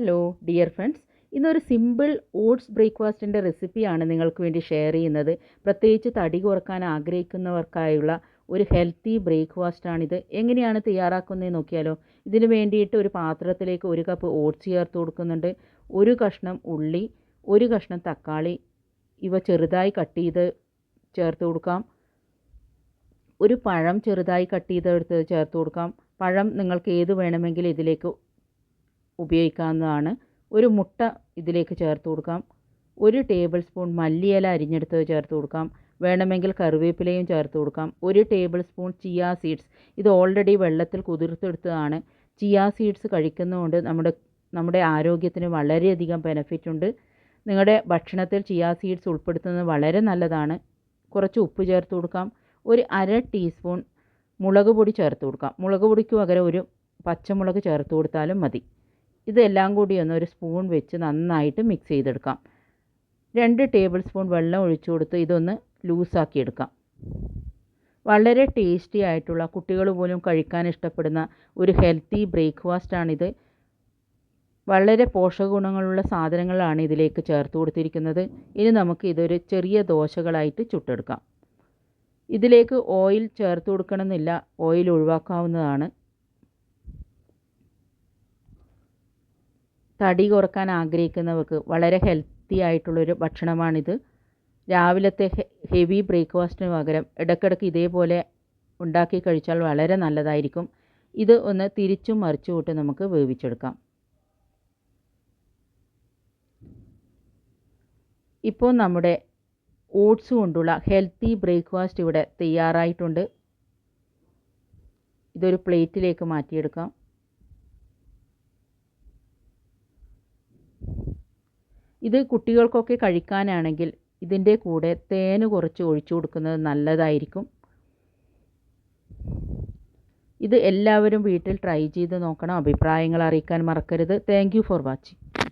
Hello dear friends ഇന്നൊരു simple oats ബ്രേക്ക്ഫാസ്റ്റിന്റെ റെസിപ്പിയാണ് നിങ്ങൾക്ക് വേണ്ടി ഷെയർ ചെയ്യുന്നത്. പ്രത്യേകിച്ച് തടി കുറയ്ക്കാൻ ആഗ്രഹിക്കുന്നവർക്കായുള്ള ഒരു ഹെൽത്തി ബ്രേക്ക്ഫാസ്റ്റാണിത് എങ്ങനെയാണ് തയ്യാറാക്കുന്നത് നോക്കിയാലോ? ഇതിന് വേണ്ടിയിട്ട് ഒരു പാത്രത്തിലേക്ക് ഒരു കപ്പ് ഓട്സ് ചേർത്ത് കൊടുക്കുന്നുണ്ട്. ഒരു കഷ്ണം ഉള്ളി ഒരു കഷ്ണം തക്കാളി ഇവ ചെറുതായി കട്ട് ചെയ്ത് ചേർത്ത് കൊടുക്കാം. ഒരു പഴം ചെറുതായി കട്ട് ചെയ്തെടുത്ത് ചേർത്ത് കൊടുക്കാം. പഴം നിങ്ങൾക്ക് ഏത് വേണമെങ്കിലും ഇതിലേക്ക് ഉപയോഗിക്കാവുന്നതാണ്. ഒരു മുട്ട ഇതിലേക്ക് ചേർത്ത് കൊടുക്കാം. ഒരു ടേബിൾ സ്പൂൺ മല്ലിയില അരിഞ്ഞെടുത്തത് ചേർത്ത് കൊടുക്കാം. വേണമെങ്കിൽ കറിവേപ്പിലയും ചേർത്ത് കൊടുക്കാം. ഒരു ടേബിൾ സ്പൂൺ ചിയ സീഡ്സ് ഇത് ഓൾറെഡി വെള്ളത്തിൽ കുതിർത്തെടുത്തതാണ്. ചിയ സീഡ്സ് കഴിക്കുന്നതുകൊണ്ട് നമ്മുടെ നമ്മുടെ ആരോഗ്യത്തിന് വളരെയധികം ബെനഫിറ്റ് ഉണ്ട്. നിങ്ങളുടെ ഭക്ഷണത്തിൽ ചിയ സീഡ്സ് ഉൾപ്പെടുത്തുന്നത് വളരെ നല്ലതാണ്. കുറച്ച് ഉപ്പ് ചേർത്ത് കൊടുക്കാം. ഒരു അര ടീസ്പൂൺ മുളക് പൊടി ചേർത്ത് കൊടുക്കാം. മുളക് പൊടിക്ക് പകരം ഒരു പച്ചമുളക് ചേർത്ത് കൊടുത്താലും മതി. ഇതെല്ലാം കൂടി ഒന്ന് ഒരു സ്പൂൺ വെച്ച് നന്നായിട്ട് മിക്സ് ചെയ്തെടുക്കാം. രണ്ട് ടേബിൾ സ്പൂൺ വെള്ളം ഒഴിച്ചു കൊടുത്ത് ഇതൊന്ന് ലൂസാക്കി എടുക്കാം വളരെ ടേസ്റ്റി ആയിട്ടുള്ള കുട്ടികൾ പോലും കഴിക്കാൻ ഇഷ്ടപ്പെടുന്ന ഒരു ഹെൽത്തി ബ്രേക്ക്ഫാസ്റ്റാണിത് വളരെ പോഷകഗുണങ്ങളുള്ള സാധനങ്ങളാണ് ഇതിലേക്ക് ചേർത്ത് കൊടുത്തിരിക്കുന്നത്. ഇനി നമുക്ക് ഇതൊരു ചെറിയ ദോശകളായിട്ട് ചുട്ടെടുക്കാം. ഇതിലേക്ക് ഓയിൽ ചേർത്ത് കൊടുക്കണമെന്നില്ല. ഓയിൽ ഒഴിവാക്കാവുന്നതാണ്. തടി കുറയ്ക്കാൻ ആഗ്രഹിക്കുന്നവർക്ക് വളരെ ഹെൽത്തി ആയിട്ടുള്ളൊരു ഭക്ഷണമാണിത്. രാവിലത്തെ ഹെവി ബ്രേക്ക്ഫാസ്റ്റിന് പകരം ഇടയ്ക്കിടയ്ക്ക് ഇതേപോലെ ഉണ്ടാക്കി കഴിച്ചാൽ വളരെ നല്ലതായിരിക്കും. ഇത് ഒന്ന് തിരിച്ചും മറിച്ചു കൂട്ട് നമുക്ക് വേവിച്ചെടുക്കാം. ഇപ്പോൾ നമ്മുടെ ഓട്സ് കൊണ്ടുള്ള ഹെൽത്തി ബ്രേക്ക്ഫാസ്റ്റ് ഇവിടെ തയ്യാറായിട്ടുണ്ട്. ഇതൊരു പ്ലേറ്റിലേക്ക് മാറ്റിയെടുക്കാം. ഇത് കുട്ടികൾക്കൊക്കെ കഴിക്കാനാണെങ്കിൽ ഇതിന്റെ കൂടെ തേന് കുറച്ച് ഒഴിച്ചു കൊടുക്കുന്നത് നല്ലതായിരിക്കും. ഇത് എല്ലാവരും വീട്ടിൽ ട്രൈ ചെയ്ത് നോക്കണം. അഭിപ്രായങ്ങൾ അറിയിക്കാൻ മറക്കരുത്. Thank for watching